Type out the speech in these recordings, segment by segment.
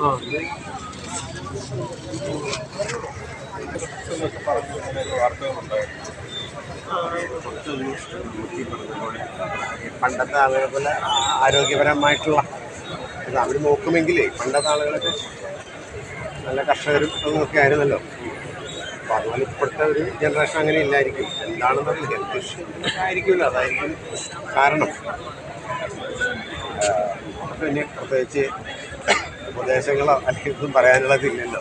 ആ. പണ്ടത്തെ ആളുകളെ പോലെ ആരോഗ്യപരമായിട്ടുള്ള അവർ നോക്കുമെങ്കിലേ പണ്ടത്തെ ആളുകളൊക്കെ നല്ല കർഷകരും അതൊക്കെ ആയിരുന്നല്ലോ. അപ്പോൾ അതുപോലെ ഇപ്പോഴത്തെ ഒരു ജനറേഷൻ അങ്ങനെ ഇല്ലായിരിക്കും. എന്താണെന്നറിയില്ല. ഹെൽത്ത് ഇഷ്യൂ ആയിരിക്കുമല്ലോ അതായിരിക്കും കാരണം. പിന്നെ പ്രത്യേകിച്ച് ഉപദേശങ്ങളോ അല്ലെങ്കിൽ ഒന്നും പറയാനുള്ളതില്ലല്ലോ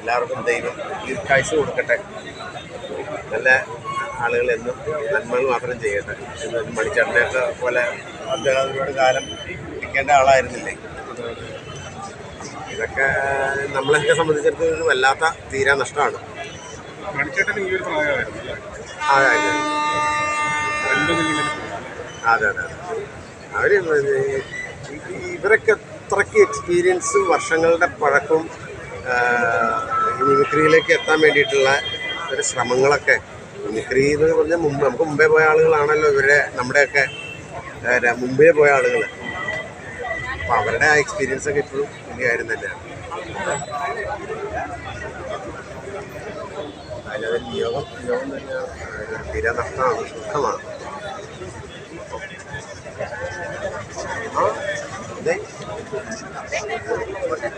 എല്ലാവർക്കും ദൈവം ദീർഘായുസ് കൊടുക്കട്ടെ. നല്ല ആളുകൾ എന്നും നന്മകൾ മാത്രം ചെയ്യട്ടെ എന്നൊരു മണിച്ചേട്ടനെയൊക്കെ പോലെ അദ്ദേഹം ഒരുപാട് കാലം ഇരിക്കേണ്ട ആളായിരുന്നില്ലേ? ഇതൊക്കെ നമ്മളെന്നെ സംബന്ധിച്ചിടത്തോളം വല്ലാത്ത തീരാ നഷ്ടമാണ്. മണിച്ചേട്ടൻ ഈ ഒരു പ്രായമായിരുന്നു അതെ കിലോ അതെ അതെ അവർ ഇവരൊക്കെ അത്രയ്ക്ക് എക്സ്പീരിയൻസും വർഷങ്ങളുടെ പഴക്കവും മിമിക്രിയിലേക്ക് എത്താൻ വേണ്ടിയിട്ടുള്ള ഒരു ശ്രമങ്ങളൊക്കെ മിമിക്രി എന്ന് പറഞ്ഞാൽ മുമ്പ് നമുക്ക് മുമ്പേ പോയ ആളുകളാണല്ലോ ഇവരെ നമ്മുടെയൊക്കെ മുമ്പേ പോയ ആളുകൾ അപ്പം അവരുടെ ആ എക്സ്പീരിയൻസ് ഒക്കെ ഇപ്പോഴും വലിയ കാര്യം തന്നെയാണ്. അതിലത് നിയോഗം നിയോഗം തന്നെയാണ്. തീരാ നഷ്ടമാണ് ദുഃഖമാണ് ആ അതെ എപ്പോഴല്ലേ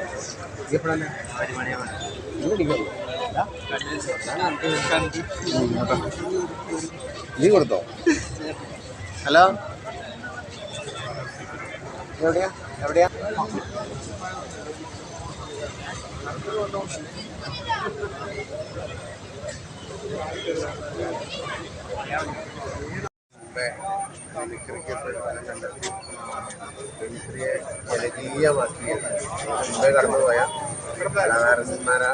നീ കൊടുത്തോ ഹലോ? എവിടെയാ? എവിടെയാ? മുമ്പേ മിമിക്രിക്ക് മുമ്പേ കടന്നുപോയ കലാകാരന്മാരിൽ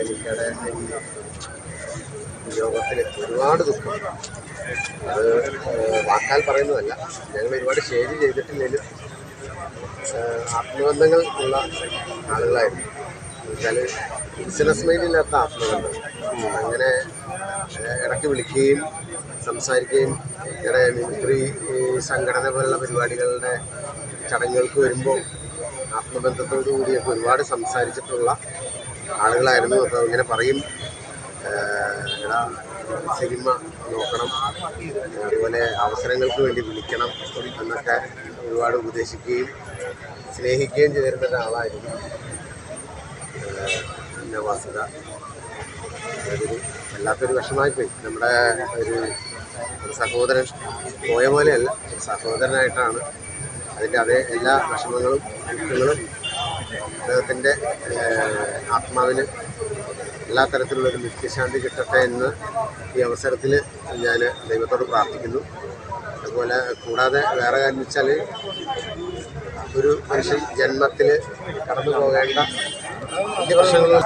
എനിക്കടെ യോഗത്തിൽ ഒരുപാട് ദുഃഖം അത് വാക്കാൽ പറയുന്നതല്ല ഞങ്ങൾ ഒരുപാട് ഷെയർ ചെയ്തിട്ടില്ലെങ്കിലും ആത്മബന്ധങ്ങൾ ഉള്ള ആളുകളായിരുന്നു എന്നുവെച്ചാൽ ബിസിനസ് മൈൻഡില്ലാത്ത ആത്മബന്ധം അങ്ങനെ ഇടയ്ക്ക് വിളിക്കുകയും സംസാരിക്കുകയും ഇങ്ങനെ മിമിക്രി സംഘടന പോലുള്ള പരിപാടികളുടെ ചടങ്ങുകൾക്ക് വരുമ്പോൾ ആത്മബന്ധത്തോടു കൂടിയൊക്കെ ഒരുപാട് സംസാരിച്ചിട്ടുള്ള ആളുകളായിരുന്നു. അപ്പോൾ ഇങ്ങനെ പറയും സിനിമ നോക്കണം അതുപോലെ അവസരങ്ങൾക്ക് വേണ്ടി വിളിക്കണം എന്നൊക്കെ ഒരുപാട് ഉപദേശിക്കുകയും സ്നേഹിക്കുകയും ചെയ്തിരുന്ന ഒരാളായിരുന്നു. ഏഹ്, വസ്തുത അതൊരു വല്ലാത്തൊരു വിഷമായിപ്പോയി നമ്മുടെ ഒരു സഹോദരൻ പോയ പോലെയല്ല ഒരു സഹോദരനായിട്ടാണ് അതിന്റെ അതേ എല്ലാ വിഷമങ്ങളും ദുഃഖങ്ങളും അദ്ദേഹത്തിന്റെ ആത്മാവിന് എല്ലാ തരത്തിലുള്ളൊരു നിത്യശാന്തി കിട്ടട്ടെ എന്ന് ഈ അവസരത്തിൽ ഞാൻ ദൈവത്തോട് പ്രാർത്ഥിക്കുന്നു. അതുപോലെ കൂടാതെ വേറെ കാര്യം വെച്ചാൽ ഒരു മനുഷ്യൻ ജന്മത്തിൽ കടന്നു പോകേണ്ട പ്രതിവർഷങ്ങൾ